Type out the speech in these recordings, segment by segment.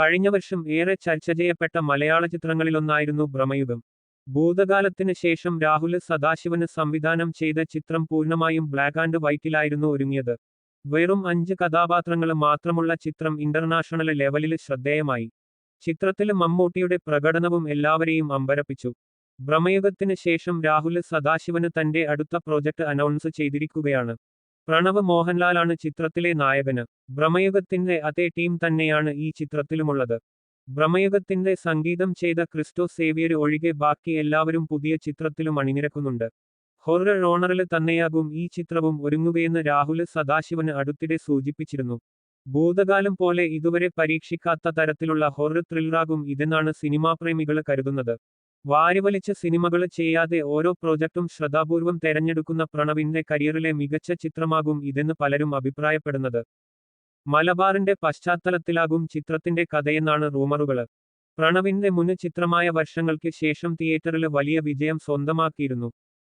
കഴിഞ്ഞ വർഷം ഏറെ ചർച്ച ചെയ്യപ്പെട്ട മലയാള ചിത്രങ്ങളിലൊന്നായിരുന്നു ഭ്രമയുഗം. ഭൂതകാലത്തിന് ശേഷം രാഹുൽ സദാശിവന് സംവിധാനം ചെയ്ത ചിത്രം പൂർണമായും ബ്ലാക്ക് ആൻഡ് വൈറ്റിലായിരുന്നു ഒരുങ്ങിയത്. വെറും അഞ്ച് കഥാപാത്രങ്ങൾ മാത്രമുള്ള ചിത്രം ഇന്റർനാഷണൽ ലെവലിൽ ശ്രദ്ധേയമായി. ചിത്രത്തിൽ മമ്മൂട്ടിയുടെ പ്രകടനവും എല്ലാവരെയും അമ്പരപ്പിച്ചു. ഭ്രമയുഗത്തിന് ശേഷം രാഹുൽ സദാശിവന് തന്റെ അടുത്ത പ്രോജക്ട് അനൗൺസ് ചെയ്തിരിക്കുകയാണ്. പ്രണവ് മോഹൻലാലാണ് ചിത്രത്തിലെ നായകന്. ഭ്രമയുഗത്തിന്റെ അതേ ടീം തന്നെയാണ് ഈ ചിത്രത്തിലുമുള്ളത്. ഭ്രമയുഗത്തിന്റെ സംഗീതം ചെയ്ത ക്രിസ്റ്റോ സേവിയർ ഒഴികെ ബാക്കി എല്ലാവരും പുതിയ ചിത്രത്തിലും അണിനിരക്കുന്നുണ്ട്. ഹൊറർ ഓണറിൽ തന്നെയാകും ഈ ചിത്രവും ഒരുങ്ങുകയെന്ന് രാഹുൽ സദാശിവന് അടുത്തിടെ സൂചിപ്പിച്ചിരുന്നു. ഭൂതകാലം പോലെ ഇതുവരെ പരീക്ഷിക്കാത്ത തരത്തിലുള്ള ഹൊറർ ത്രില്ലറാകും ഇതെന്നാണ് സിനിമാപ്രേമികൾ കരുതുന്നത്. വാരിവലിച്ച സിനിമകൾ ചെയ്യാതെ ഓരോ പ്രോജക്റ്റും ശ്രദ്ധാപൂർവം തെരഞ്ഞെടുക്കുന്ന പ്രണവിന്റെ കരിയറിലെ മികച്ച ചിത്രമാകും ഇതെന്ന് പലരും അഭിപ്രായപ്പെടുന്നത്. മലബാറിന്റെ പശ്ചാത്തലത്തിലാകും ചിത്രത്തിന്റെ കഥയെന്നാണ് റൂമറുകൾ പ്രണവിന്റെ മുന് ചിത്രമായ വർഷങ്ങൾക്ക് ശേഷം തിയേറ്ററിൽ വലിയ വിജയം സ്വന്തമാക്കിയിരുന്നു.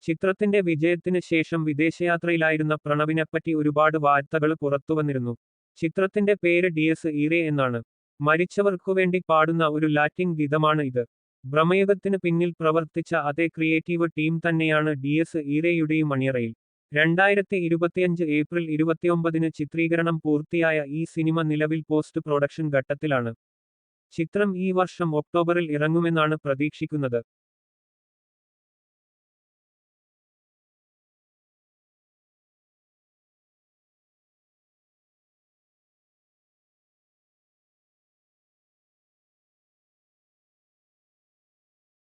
ചിത്രത്തിന്റെ വിജയത്തിന് ശേഷം വിദേശയാത്രയിലായിരുന്ന പ്രണവിനെപ്പറ്റി ഒരുപാട് വാർത്തകൾ പുറത്തുവന്നിരുന്നു. ചിത്രത്തിന്റെ പേര് ഡിയസ് ഈറെ എന്നാണ്. മരിച്ചവർക്കു വേണ്ടി പാടുന്ന ഒരു ലാറ്റിൻ ഗീതമാണ് ഇത്. ഭ്രമയുഗത്തിന് പിന്നിൽ പ്രവർത്തിച്ച അതേ ക്രിയേറ്റീവ് ടീം തന്നെയാണ് ഡി എസ് ഈരയുടെയും അണിയറയിൽ. രണ്ടായിരത്തി ഇരുപത്തിയഞ്ച് ഏപ്രിൽ ഇരുപത്തിയൊമ്പതിന് ചിത്രീകരണം പൂർത്തിയായ ഈ സിനിമ നിലവിൽ പോസ്റ്റ് പ്രൊഡക്ഷൻ ഘട്ടത്തിലാണ്. ചിത്രം ഈ വർഷം ഒക്ടോബറിൽ ഇറങ്ങുമെന്നാണ് പ്രതീക്ഷിക്കുന്നത്.